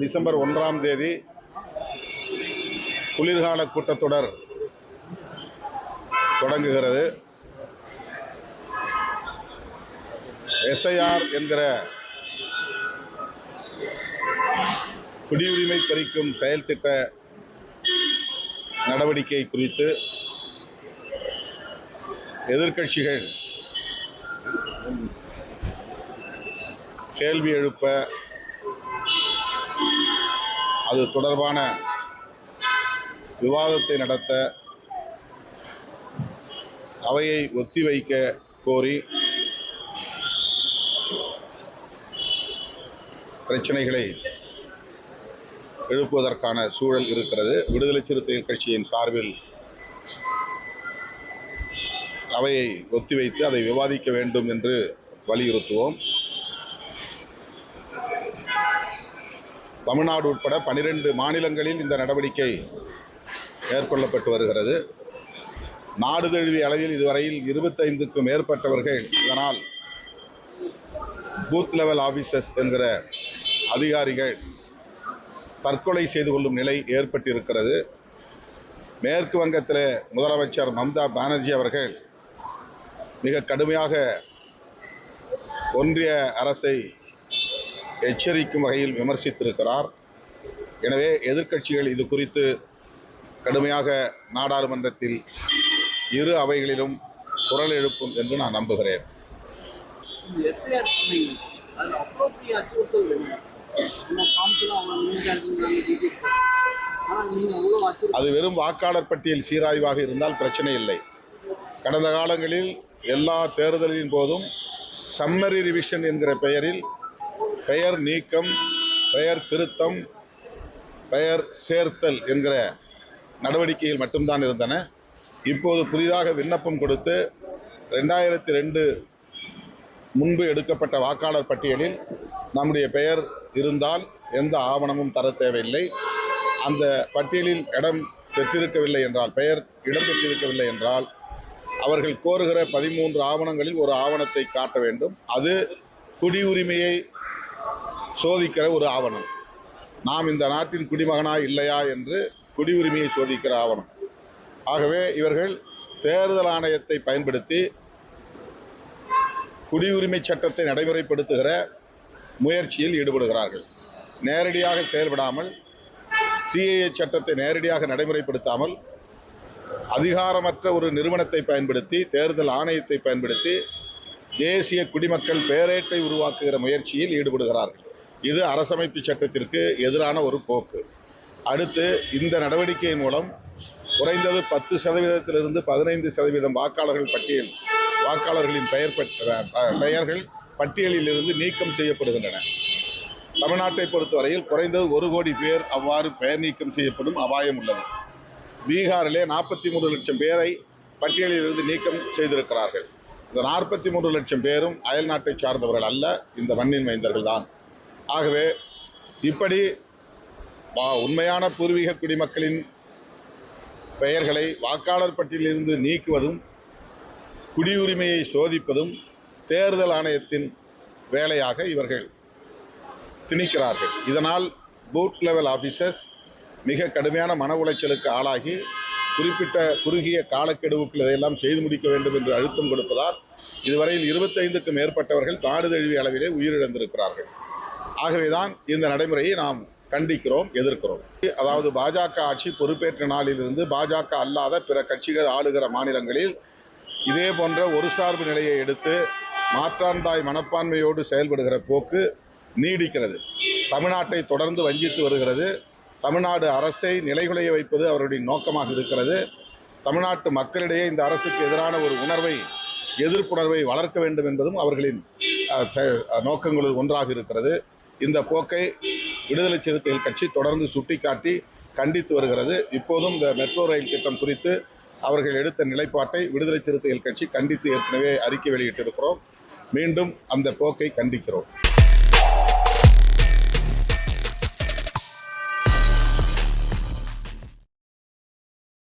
December ஒன்றாம் தேதி குளிர்கால கூட்டத்தொடர் தொடங்குகிறது. எஸ்ஐஆர் என்கிற குடியுரிமை பறிக்கும் செயல் திட்ட நடவடிக்கை குறித்து எதிர்க்கட்சிகள் கேள்வி எழுப்ப அது தொடர்பான விவாதத்தை நடத்த அவையை ஒத்திவைக்க கோரி பிரச்சனைகளை எழுப்புவதற்கான சூழல் இருக்கிறது. விடுதலை சிறுத்தைகள் கட்சியின் சார்பில் அவையை ஒத்திவைத்து அதை விவாதிக்க வேண்டும் என்று வலியுறுத்துவோம். தமிழ்நாடு உட்பட பனிரெண்டு மாநிலங்களில் இந்த நடவடிக்கை மேற்கொள்ளப்பட்டு வருகிறது. நாடு தழுவிய அளவில் இதுவரையில் இருபத்தைந்துக்கும் மேற்பட்டவர்கள் இதனால் பூத் லெவல் ஆஃபீஸர்ஸ் என்கிற அதிகாரிகள் தற்கொலை செய்து கொள்ளும் நிலை ஏற்பட்டிருக்கிறது. மேற்கு வங்கத்தில் முதலமைச்சர் மம்தா பானர்ஜி அவர்கள் மிக கடுமையாக ஒன்றிய அரசை எச்சரிக்கும் வகையில் விமர்சித்திருக்கிறார். எனவே எதிர்க்கட்சிகள் இது குறித்து கடுமையாக நாடாளுமன்றத்தில் இரு அவைகளிலும் குரல் எழுப்பும் என்று நான் நம்புகிறேன். அது வெறும் வாக்காளர் பட்டியல் சீராய்வாக இருந்தால் பிரச்சனை இல்லை. கடந்த காலங்களில் எல்லா தேர்தலின் போதும் சம்மரி ரிவிஷன் என்கிற பெயரில் பெயர் நீக்கம் பெயர் திருத்தம் பெயர் சேர்த்தல் என்கிற நடவடிக்கையில் மட்டும்தான் இருந்தன. இப்போது புதிதாக விண்ணப்பம் கொடுத்து ரெண்டாயிரத்தி ரெண்டு முன்பு எடுக்கப்பட்ட வாக்காளர் பட்டியலில் நம்முடைய பெயர் இருந்தால் எந்த ஆவணமும் தர தேவையில்லை. அந்த பட்டியலில் இடம் பெற்றிருக்கவில்லை என்றால் பெயர் இடம் பெற்றிருக்கவில்லை என்றால் அவர்கள் கோருகிற பதிமூன்று ஆவணங்களில் ஒரு ஆவணத்தை காட்ட வேண்டும். அது குடியுரிமையை சோதிக்கிற ஒரு ஆவணம். நாம் இந்த நாட்டின் குடிமகனா இல்லையா என்று குடியுரிமையை சோதிக்கிற ஆவணம். ஆகவே இவர்கள் தேர்தல் ஆணையத்தை பயன்படுத்தி குடியுரிமை சட்டத்தை நடைமுறைப்படுத்துகிற முயற்சியில் ஈடுபடுகிறார்கள். நேரடியாக செயல்படாமல் சிஏஏ சட்டத்தை நேரடியாக நடைமுறைப்படுத்தாமல் அதிகாரமற்ற ஒரு நிறுவனத்தை பயன்படுத்தி தேர்தல் ஆணையத்தை பயன்படுத்தி தேசிய குடிமக்கள் பேரேட்டை உருவாக்குகிற முயற்சியில் ஈடுபடுகிறார்கள். இது அரசமைப்பு சட்டத்திற்கு எதிரான ஒரு போக்கு. அடுத்து இந்த நடவடிக்கையின் மூலம் குறைந்தது பத்து சதவீதத்திலிருந்து பதினைந்து சதவீதம் வாக்காளர்கள் பட்டியல் வாக்காளர்களின் பெயர் பெயர்கள் பட்டியலிலிருந்து நீக்கம் செய்யப்படுகின்றன. தமிழ்நாட்டை பொறுத்தவரையில் குறைந்தது ஒரு கோடி பேர் அவ்வாறு பெயர் நீக்கம் செய்யப்படும் அபாயம் உள்ளது. பீகாரிலே நாற்பத்தி மூன்று லட்சம் பேரை பட்டியலிலிருந்து நீக்கம் செய்திருக்கிறார்கள். இந்த நாற்பத்தி மூன்று லட்சம் பேரும் அயல் நாட்டை சார்ந்தவர்கள் அல்ல இந்த மண்ணின் மைந்தர்கள் தான். ஆகவே இப்படி வா- உண்மையான பூர்வீக குடிமக்களின் பெயர்களை வாக்காளர் பட்டியலிருந்து நீக்குவதும் குடியுரிமையை சோதிப்பதும் தேர்தல் ஆணையத்தின் வேலையாக இவர்கள் திணிக்கிறார்கள். இதனால் பூத் லெவல் ஆபீசர்ஸ் மிக கடுமையான மன உளைச்சலுக்கு ஆளாகி குறிப்பிட்ட குறுகிய காலக்கெடுவுக்குள் இதையெல்லாம் செய்து முடிக்க வேண்டும் என்று அழுத்தம் கொடுப்பதால் இதுவரையில் இருபத்தைந்துக்கும் மேற்பட்டவர்கள் நாடு தழுவிய அளவிலே உயிரிழந்திருக்கிறார்கள். ஆகவேதான் இந்த நடைமுறையை நாம் கண்டிக்கிறோம் எதிர்க்கிறோம். அதாவது பாஜக ஆட்சி பொறுப்பேற்ற நாளிலிருந்து பாஜக அல்லாத பிற கட்சிகள் ஆளுகிற மாநிலங்களில் இதே போன்ற ஒரு சார்பு நிலையை எடுத்து மாற்றாந்தாய் மனப்பான்மையோடு செயல்படுகிற போக்கு நீடிக்கிறது. தமிழ்நாட்டை தொடர்ந்து வஞ்சித்து வருகிறது. தமிழ்நாடு அரசை நிலைகுலைய வைப்பது அவருடைய நோக்கமாக இருக்கிறது. தமிழ்நாட்டு மக்களிடையே இந்த அரசுக்கு எதிரான ஒரு உணர்வை எதிர்ப்புணர்வை வளர்க்க வேண்டும் என்பதும் அவர்களின் செ- நோக்கங்களில் ஒன்றாக இருக்கிறது. இந்த போக்கை விடுதலை சிறுத்தைகள் கட்சி தொடர்ந்து சுட்டிக்காட்டி கண்டித்து வருகிறது. இப்போதும் இந்த மெட்ரோ ரயில் திட்டம் குறித்து அவர்கள் எடுத்த நிலைப்பாட்டை விடுதலை சிறுத்தைகள் கட்சி கண்டித்து ஏற்கனவே அறிக்கை வெளியிட்டிருக்கிறோம். மீண்டும் அந்த போக்கை கண்டிக்கிறோம்.